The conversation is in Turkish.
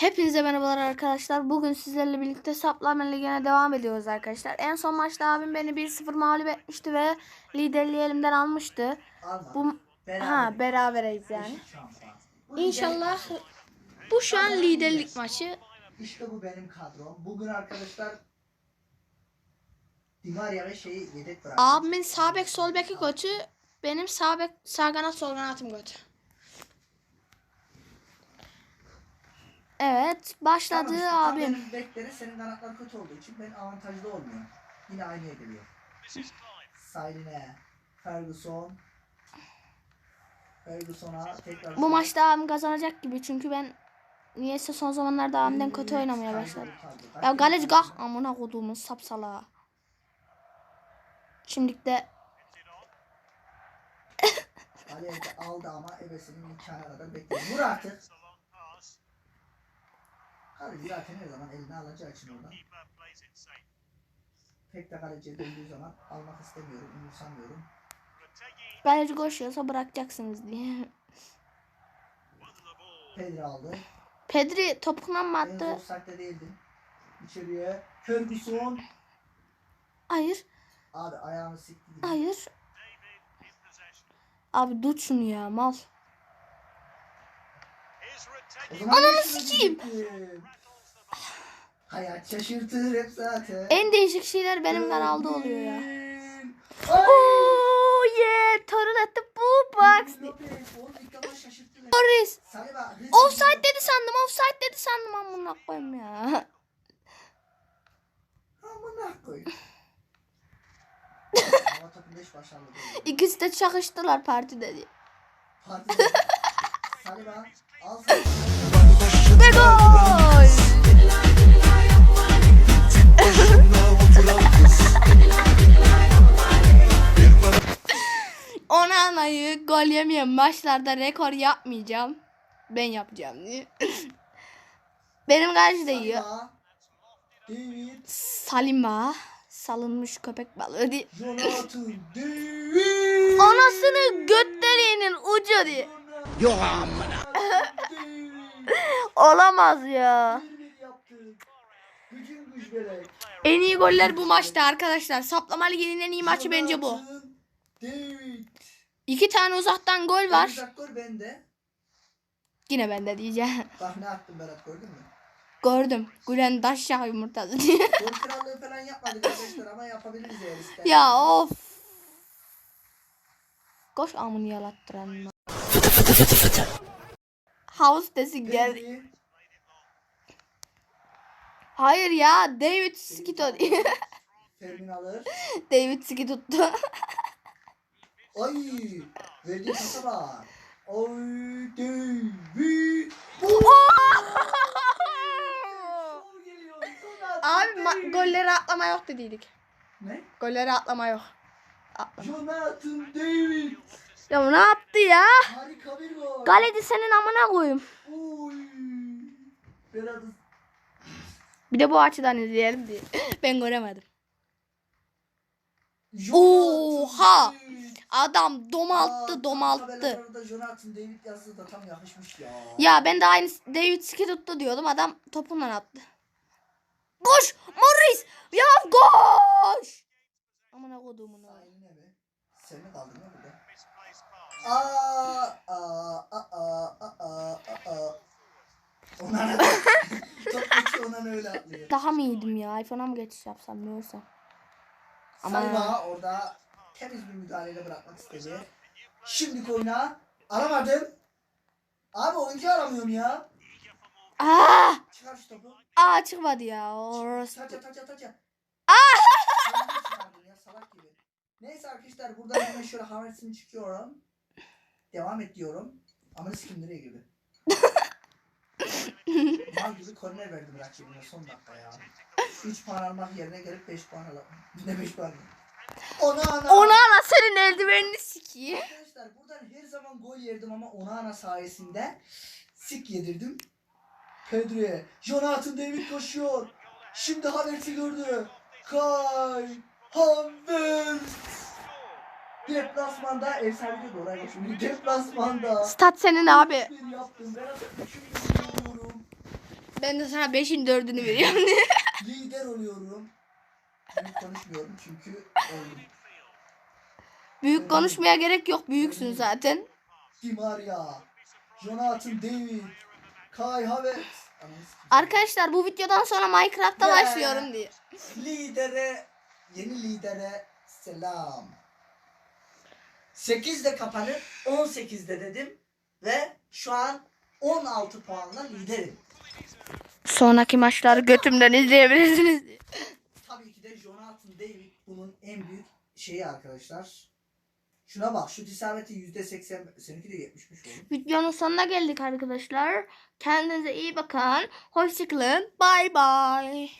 Hepinize merhabalar arkadaşlar. Bugün sizlerle birlikte Saplama Ligi'ne devam ediyoruz arkadaşlar. En son maçta abim beni 1-0 mağlup etmişti ve liderliği elimden almıştı. Alma. Bu Beraber. ha berabereyiz yani. İnşallah bu şu an liderlik maçı. İşte bu benim kadrom. Bugün arkadaşlar Di Maria ve şeyi yedek bıraktım. Abimin sağ bek sol beki kötü. Benim sağ bek sağ kanat sol kanatım kötü. Evet başladı Tamam işte, abim. Benim bekleri senin kanatlar kötü olduğu için ben avantajlı olmuyor. Yine aynı geliyor. Saline, Ferguson, Ferguson'a tekrar... Bu maçta abim kazanacak gibi çünkü ben niyeyse son zamanlarda abimden kötü oynamaya başladım. Ya galeci kalk amına koduğumun sapsala. Şimdilik de Galeci aldı ama ebesinin imkanı kadar bekliyor. Vur artık. Kaleci zaten her zaman eline alacağı için oradan. Pek de kaleciye döndüğü zaman almak istemiyorum, umursamıyorum. galeci koşuyorsa bırakacaksınız diye. Pedri aldı. Pedri topukla mı attı? offside'de değildim. İçeriye. Ferguson. Hayır. Abi ayağını sikti. Hayır. Abi tut şunu ya mal. Ananı sikeyim. Hayat şaşırtır hep zaten. En değişik şeyler benim kanalda oluyor ya. Oh yeah. Torun attı bu box. Torres. Offside dedi sandım. Offside dedi sandım amına koyayım ya. Amına koy. Hava topu 5 başarılı değil. İkisi de çakıştılar partide diye. Partide. Saliba al sana. Ve gol. Onana'yı gol yemeyen maçlarda rekor yapmayacağım. Ben yapacağım diye. Benim karşı da iyi. David, Salima. Salınmış köpek balığı diye. Anasını götleriğinin ucu diye. Yok amına. Olamaz ya. En iyi goller bu maçta arkadaşlar. Saplama liginin en iyi maçı bence bu. İki tane uzaktan gol var. Gol bende. Yine bende diyeceğim. Bak ne yaptım Berat gördün mü? Gördüm. Gülen daşşak yumurtası diye. Gol krallığı falan yapmadık arkadaşlar ama yapabiliriz eğer ister. ya of. Koş amını yalattıran. Havuz desin geldi. Pedri, Hayır ya David Skito alır. David Ski tuttu. Ay verdiği pasa bak. Ay David. Abi ma- golleri atlama yok dediydik. Ne? Golleri atlama yok. Atlama. Jonathan David. Ya ne yaptı ya? Harika bir gol. Galeci senin amına koyayım. Oy. Berat Bir de bu açıdan izleyelim diye. Ben göremedim. Oha! Adam Aa, domalttı tam domalttı. Jonathan David da tam yakışmış ya. Ya ben de aynı David tuttu diyordum. Adam topundan attı. Koş! Morris! Ya koş! Amına koduğumun? Sen mi kaldın ya burada? Aa, aa, aa, aa, aa, öyle atlıyor. Daha mı iyiydim ya? iPhone'a mı geçiş yapsam ne olsa? Ama- Saliba orada temiz bir müdahaleyle bırakmak istedi. Şimdi oyuna aramadım. Abi oyuncu aramıyorum ya. Aa! Çıkar şu topu. Aa çıkmadı ya. Orası. Taça taça taça. Aa! ya salak gibi. Neyse arkadaşlar buradan hemen şöyle havasını çıkıyorum. Devam et diyorum. Ama sikim nereye girdi? Mal gibi korner verdim rakibine son dakika ya. 3 puan almak yerine gelip 5 puan alalım. Ne 5 puan? Ona ana. Ona ana senin eldivenini sikeyim. Arkadaşlar buradan her zaman gol yerdim ama Onana sayesinde sik yedirdim. Pedro'ya. Jonathan David koşuyor. Şimdi Havertz'i gördü. Kay. Havertz. Deplasmanda sahibi de oraya geçiyor. Deplasmanda. Stat senin abi. Bir yaptım. Ben de sana 5'in 4'ünü veriyorum. Lider oluyorum. Büyük konuşmuyorum çünkü oldum. Büyük konuşmaya gerek yok. Büyüksün zaten. Di Maria, Jonathan David, Kai Havertz. Arkadaşlar bu videodan sonra Minecraft'ta Ya. başlıyorum diye. Lidere, yeni lidere selam. 8'de kapanır, 18'de dedim ve şu an 16 puanla liderim. Sonraki maçları götümden izleyebilirsiniz. Tabii ki de Jonathan David bunun en büyük şeyi arkadaşlar. Şuna bak, şu isabeti %80, seninki de 70'miş oğlum. Videonun sonuna geldik arkadaşlar. Kendinize iyi bakın. Hoşçakalın. Bay bay.